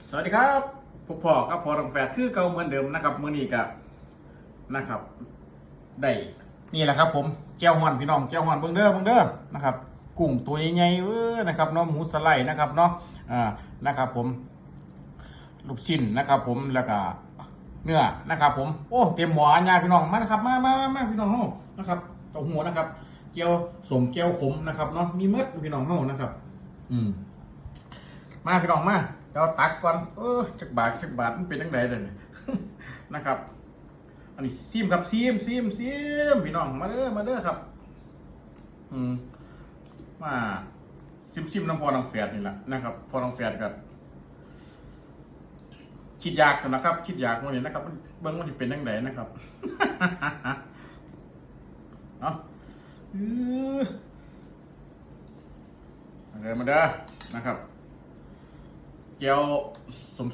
สวัสดีครับพวกพ่อกับพ่อทองแฝดคือเก่าเหมือนเดิมนะครับมื้อนี้กับนะครับ ได้นี่แหละครับ ผมแก้วฮอนพี่น้องแก้วฮอนเบิ่งเด้อเบิ่งเด้อนะครับ กุ้งตัวใหญ่ๆเออนะครับเนาะหมูสไลด์นะครับเนาะอ่านะครับ ผม ลูกชิ้นนะครับ ผมแล้วก็เนื้อนะครับ ผมโอ้เตรียมหมออัญญาพี่น้องมานะครับมามามามาพี่น้องเฮานะครับเต้าหู้นะครับเจียวสมเจียวขมนะครับเนาะมีเม็ดพี่น้องเฮานะครับ อืมมาพี่น้องมา เดี๋ยวตักก่อนเออจักบาทจักบาทมันเป็นยังไงเลยเนี่ยนะครับ อันนี้ซิมครับซิมซิมซิมพี่น้องมาเด้อมาเด้อครับ อืมมาซิมซิมน้ำพอน้องแฝดนี่แหละนะครับพอน้องแฝดกับคิดยากสำนะครับ คิดยากวันนี้นะครับมันเบิ้องมันจะเป็นยังไงนะครับเอาอื้อมาเด้อมาเด้อนะครับ เกี๊ยว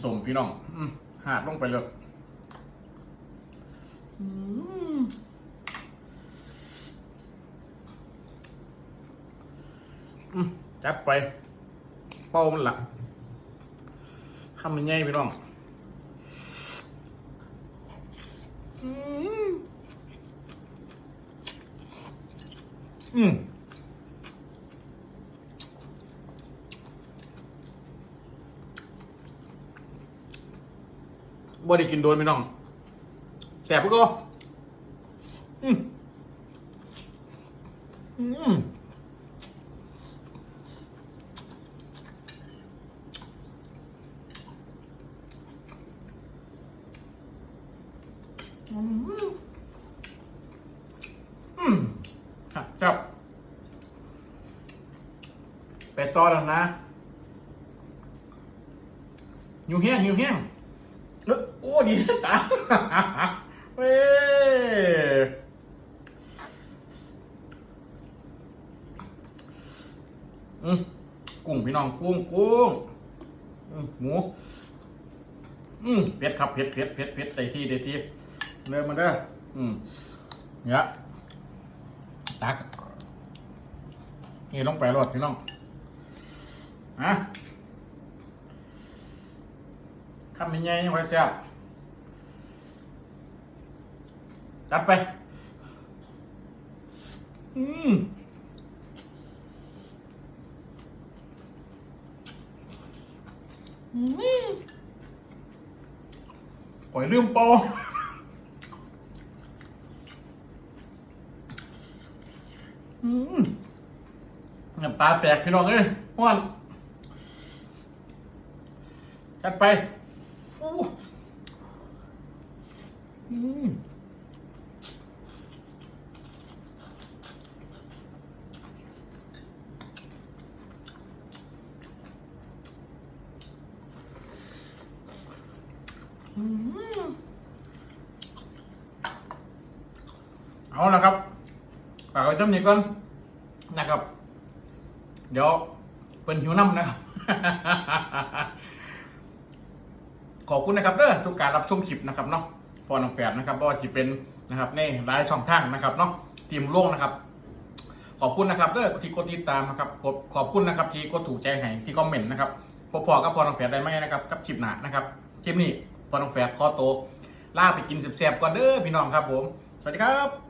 สมๆพี่น้องอืมหาดลงไปเลยอืมอืมจัดไป เป้ามันละคำมันใหญ่พี่น้องอืม บ่ได้กินโดนพี่น้องแสบปุ๊กก็อืมอืมอืมอืมครับไปต่อแล้วนะหิวแห้งหิวแห้ง เอ้อโอ้ดีตาเว้ยอืมกุ้งพี่น้องกุ้งกุ้งอืมหมู อืมเผ็ดครับเผ็ดเผ็ดเผ็ดเผ็ดใส่ที่เด็ดที่เริ่มมาเด้ออืมเนี่ยตักนี่ลงไปรอดพี่น้องอะ คำยังไงยังไงเสียบจัดไป อืมอืมปล่อยลืมโปอืมน้ำตาแตกพี่น้องเอ้ยห้อนจัดไปอู้ อืมเอาละครับฝากไว้จำนี้ก่อนนะครับ เดี๋ยวเป็นหิวน้ำนะครับ ขอบคุณนะครับเด้อทุกการรับชมคลิปนะครับเนาะ พอน้องแฝดนะครับก็จะเป็นนะครับในหลายช่องทางนะครับเนาะทีมล่วงนะครับ ขอบคุณนะครับเด้อที่กดติดตามนะครับกดขอบคุณนะครับที่กดถูกใจให้ที่คอมเมนต์นะครับพอพอกับพอน้องแฝดได้ไหมนะครับกับคลิปหน้านะครับคลิปนี้พอน้องแฝดขอโตวลาไปกินเสียบๆก่อนเด้อพี่น้องครับผม สวัสดีครับ